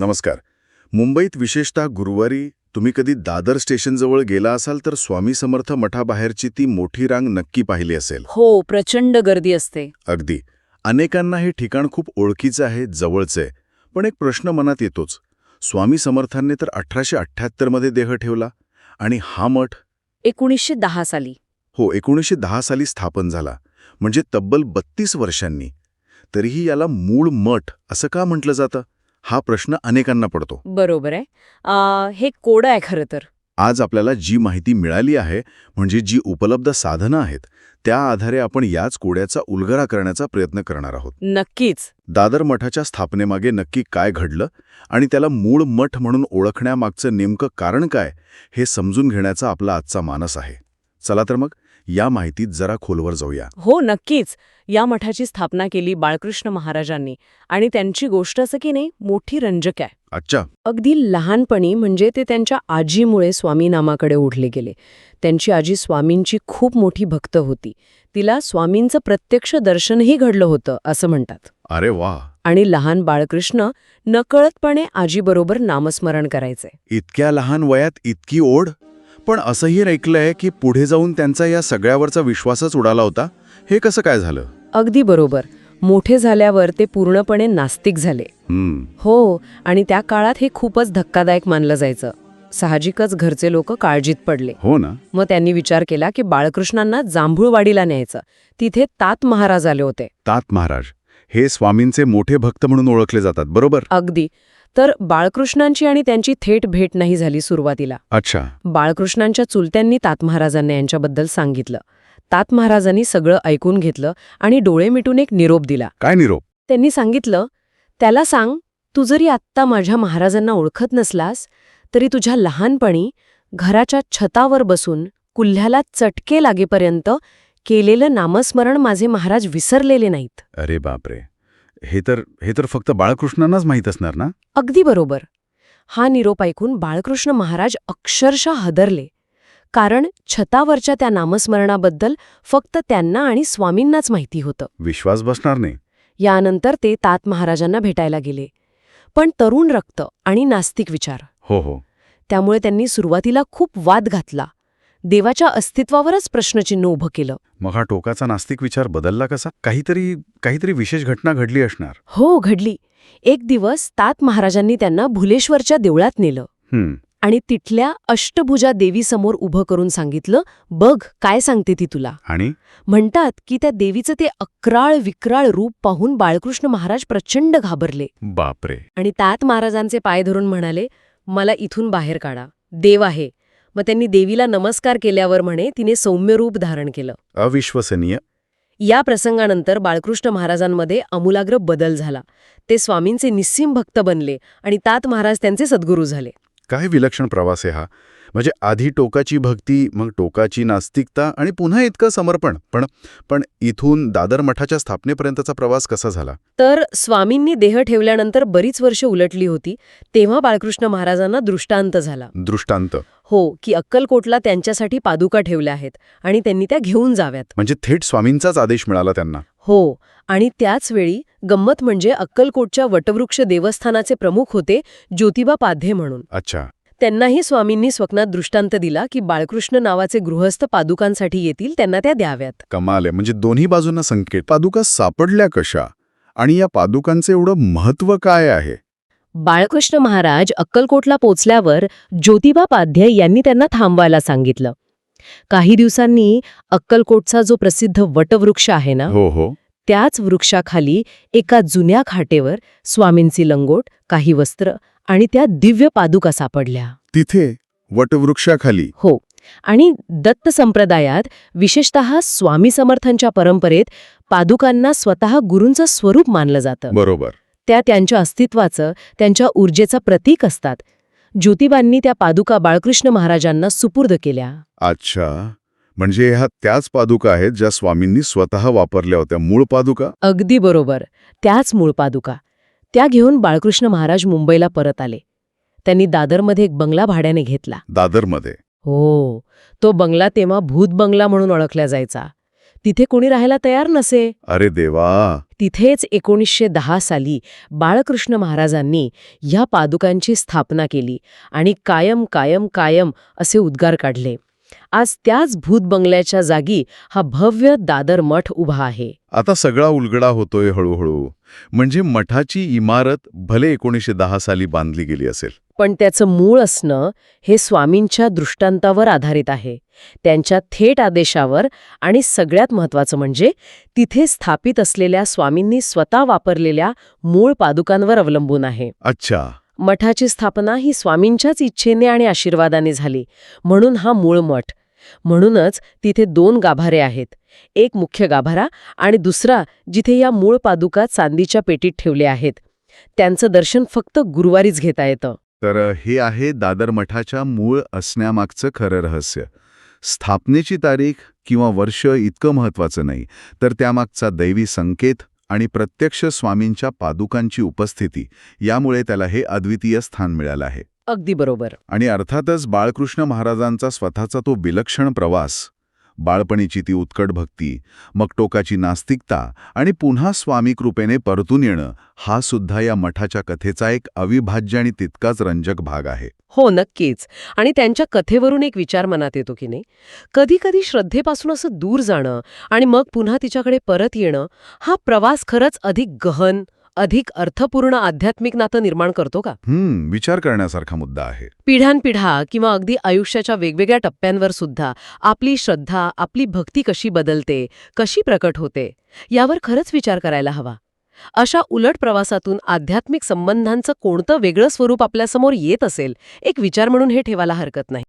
नमस्कार. मुंबईत विशेषतः गुरुवारी तुम्ही कधी दादर स्टेशनजवळ गेला असाल तर स्वामी समर्थ मठाबाहेरची ती मोठी रांग नक्की पाहिली असेल. हो प्रचंड गर्दी असते. अगदी. अनेकांना हे ठिकाण खूप ओळखीचं आहे जवळचं आहे. पण एक प्रश्न मनात येतोच. स्वामी समर्थांनी तर अठराशे अठ्ठ्याहत्तरमध्ये देह ठेवला आणि हा मठ एकोणीसशे दहा साली. हो एकोणीसशे दहा साली स्थापन झाला. म्हणजे तब्बल बत्तीस वर्षांनी. तरीही याला मूळ मठ असं का म्हटलं जातं? हा प्रश्न अनेकांना पडतो. बरोबर आहे. हे कोडं आहे खरं तर. आज आपल्याला जी माहिती मिळाली आहे म्हणजे जी उपलब्ध साधनं आहेत त्या आधारे आपण याच कोड्याचा उलगडा करण्याचा प्रयत्न करणार आहोत. नक्कीच. दादर मठाच्या स्थापनेमागे नक्की काय घडलं आणि त्याला मूळ मठ म्हणून ओळखण्यामागचं नेमकं कारण काय हे समजून घेण्याचा आपला आजचा मानस आहे. चला तर मग या माहितीत जरा खोलवर जाऊया. हो नक्कीच. या मठाची स्थापना केली बाळकृष्ण महाराजांनी आणि त्यांची गोष्ट असं की नाही मोठी रंजक आहे. अच्छा. अगदी लहानपणी म्हणजे ते त्यांच्या आजीमुळे स्वामी नामाकडे ओढले गेले. त्यांची आजी स्वामींची खूप मोठी भक्त होती. तिला स्वामींचं प्रत्यक्ष दर्शनही घडलं होतं असं म्हणतात. अरे वा. आणि लहान बाळकृष्ण नकळतपणे आजीबरोबर नामस्मरण करायचे. इतक्या लहान वयात इतकी ओढ? पण असंही ऐकलंय की पुढे जाऊन त्यांचा या सगळ्यावरचा विश्वासच उडाला होता. हे कसं काय झालं? अगदी बरोबर. मोठे झाल्यावर ते पूर्णपणे नास्तिक झाले. हो आणि त्या काळात हे खूपच धक्कादायक मानलं जायचं. साहजिकच घरचे लोक काळजीत पडले. हो ना. मग त्यांनी विचार केला की बाळकृष्णांना जांभूळवाडीला न्यायचं. तिथे तात महाराज आले होते. तात महाराज. हे स्वामींचे मोठे भक्त म्हणून ओळखले जातात बरोबर? अगदी. तर बाळकृष्णांची आणि त्यांची थेट भेट नाही झाली सुरुवातीला. अच्छा. बाळकृष्णांच्या चुलत्यांनी तात महाराजांना यांच्याबद्दल सांगितलं. तात महाराजांनी सगळं ऐकून घेतलं आणि डोळे मिटून एक निरोप दिला. काय निरोप? त्यांनी सांगितलं त्याला सांग तू जरी आत्ता माझ्या महाराजांना ओळखत नसलास तरी तुझ्या लहानपणी घराच्या छतावर बसून कुल्ह्याला चटके लागेपर्यंत केलेलं नामस्मरण माझे महाराज विसरलेले नाहीत. अरे बापरे. हे तर हे तर फक्त बाळकृष्णांनाच माहीत असणार ना? अगदी बरोबर. हा निरोप ऐकून बाळकृष्ण महाराज अक्षरशः हदरले. कारण छतावरच्या त्या नामस्मरणाबद्दल फक्त त्यांना आणि स्वामींनाच माहिती होतं. विश्वास बसणार नाही. यानंतर ते तात महाराजांना भेटायला गेले. पण तरुण रक्त आणि नास्तिक विचार. हो हो. त्यामुळे त्यांनी सुरुवातीला खूप वाद घातला. देवाच्या अस्तित्वावरच प्रश्नचिन्ह उभं केलं. मग हा टोकाचा नास्तिक विचार बदलला कसा? काहीतरी काहीतरी विशेष घटना घडली असणार. हो घडली. एक दिवस तात महाराजांनी त्यांना भुलेश्वरच्या देवळात नेलं. आणि तिथल्या अष्टभुजा देवीसमोर उभं करून सांगितलं बघ काय सांगते ती तुला. आणि? म्हणतात की त्या देवीचं ते अक्राळ विक्राळ रूप पाहून बाळकृष्ण महाराज प्रचंड घाबरले. बापरे. आणि तात महाराजांचे पाय धरून म्हणाले मला इथून बाहेर काढा. देव आहे. मग त्यांनी देवीला नमस्कार केल्यावर म्हणे तिने सौम्य रूप धारण केलं. अविश्वसनीय. या प्रसंगानंतर बाळकृष्ण महाराजांमध्ये आमूलाग्र बदल झाला. ते स्वामींचे निस्सीम भक्त बनले आणि तात महाराज त्यांचे सद्गुरू झाले. काय विलक्षण प्रवास आहे हा. म्हणजे आधी टोकाची भक्ती मग टोकाची नास्तिकता आणि पुन्हा इतकं समर्पण. पण पण इथून दादर मठाच्या स्थापनेपर्यंतचा प्रवास कसा झाला? तर स्वामींनी देह ठेवल्यानंतर बरीच वर्ष उलटली होती तेव्हा बाळकृष्ण महाराजांना दृष्टांत झाला. दृष्टांत. हो की अक्कलकोटला त्यांच्यासाठी पादुका ठेवल्या आहेत आणि त्यांनी त्या घेऊन जाव्यात. म्हणजे थेट स्वामींचाच आदेश मिळाला त्यांना? हो आणि त्याच वेळी गंमत म्हणजे अक्कलकोटच्या वटवृक्ष देवस्थानाचे प्रमुख होते ज्योतिबा पाध्ये म्हणून. अच्छा. त्यांनाही स्वामींनी स्वप्नात दृष्टांत दिला की बाळकृष्ण नावाचे गृहस्थ पादुकांसाठी येतील त्यांना त्या द्याव्यात. कमाल आहे. म्हणजे दोन्ही बाजूंना संकेत. पादुका सापडल्या कशा? आणि या पादुकांचे एवढं महत्त्व काय आहे? बाळकृष्ण महाराज अक्कलकोटला पोचल्यावर ज्योतिबा पाध्ये यांनी त्यांना थांबवायला सांगितलं. काही दिवसांनी अक्कलकोटचा जो प्रसिद्ध वटवृक्ष आहे ना हो हो. त्याच वृक्षाखाली एका जुन्या खाटेवर स्वामींची लंगोट काही वस्त्र आणि त्या दिव्य पादुका सापडल्या. तिथे वटवृक्षाखाली. हो. आणि दत्त संप्रदायात विशेषतः स्वामी समर्थांच्या परंपरेत पादुकांना स्वतः गुरूंचं स्वरूप मानलं जातं. बरोबर. त्या त्यांच्या अस्तित्वाचं त्यांच्या ऊर्जेचं प्रतीक असतात. ज्योतिबांनी त्या पादुका बाळकृष्ण महाराजांना सुपूर्द केल्या. अच्छा. म्हणजे ह्या त्याच पादुका आहेत ज्या स्वामींनी स्वतः वापरल्या होत्या मूळ पादुका? अगदी बरोबर. त्याच मूळ पादुका. त्या घेऊन बाळकृष्ण महाराज मुंबईला परत आले. त्यांनी दादरमध्ये एक बंगला भाड्याने घेतला. दादरमध्ये? हो. तो बंगला तेव्हा भूत बंगला म्हणून ओळखला जायचा. तिथे कोणी राहायला तयार नसे? अरे देवा! तिथेच एकोणीसशे दहा साली बाळकृष्ण महाराजांनी ह्या पादुकांची स्थापना केली आणि कायम कायम कायम असे उद्गार काढले. आज त्याच भूत बंगल्याच्या जागी हा भव्य दादर मठ उभा आहे. आता सगळा उलगडा होतोय हळूहळू. म्हणजे मठाची इमारत भले एकोणीसशे दहा साली बांधली गेली असेल. पण त्याचं मूळ असणं हे स्वामींच्या दृष्टांतावर आधारित आहे. त्यांच्या थेट आदेशावर आणि सगळ्यात महत्वाचं म्हणजे तिथे स्थापित असलेल्या स्वामींनी स्वतः वापरलेल्या मूळ पादुकांवर अवलंबून आहे. अच्छा. मठाची स्थापना ही स्वामींच्याच इच्छेने आणि आशीर्वादाने झाली. म्हणून हा मूळ मठ. म्हणूनच तिथे दोन गाभारे आहेत. एक मुख्य गाभारा आणि दुसरा जिथे या मूळ पादुका चांदीच्या पेटीत ठेवले आहेत. त्यांचं दर्शन फक्त गुरुवारीच घेता येतं. तर हे आहे दादर मठाच्या मूळ असण्यामागचं खरं रहस्य. स्थापनेची तारीख किंवा वर्ष इतकं महत्वाचं नाही तर त्यामागचा दैवी संकेत आणि प्रत्यक्ष स्वामींच्या पादुकांची उपस्थिती यामुळे त्याला हे अद्वितीय स्थान मिळालं आहे. अगदी बरोबर. आणि अर्थातच बाळकृष्ण महाराजांचा स्वतःचा तो विलक्षण प्रवास बाळपणीची ती उत्कट भक्ती मग टोकाची नास्तिकता आणि पुन्हा स्वामी कृपेने परतून येणं हा सुद्धा या मठाच्या कथेचा एक अविभाज्य आणि तितकाच रंजक भाग आहे. हो नक्कीच. आणि त्यांच्या कथेवरून एक विचार मनात येतो की नाही? कधी कधी श्रद्धेपासून असं दूर जाणं आणि मग पुन्हा तिच्याकडे परत येणं हा प्रवास खरंच अधिक गहन अधिक अर्थपूर्ण आध्यात्मिक नातं निर्माण करतो का? हम्म विचार करण्यासारखा मुद्दा आहे. पिढ्यानपिढ्या किंवा अगदी आयुष्याच्या वेगवेगळ्या टप्प्यांवर सुद्धा आपली श्रद्धा आपली भक्ती कशी बदलते कशी प्रकट होते यावर खरंच विचार करायला हवा. अशा उलट प्रवासातून आध्यात्मिक संबंधांचं कोणतं वेगळं स्वरूप आपल्यासमोर येत असेल एक विचार म्हणून हे ठेवायला हरकत नाही.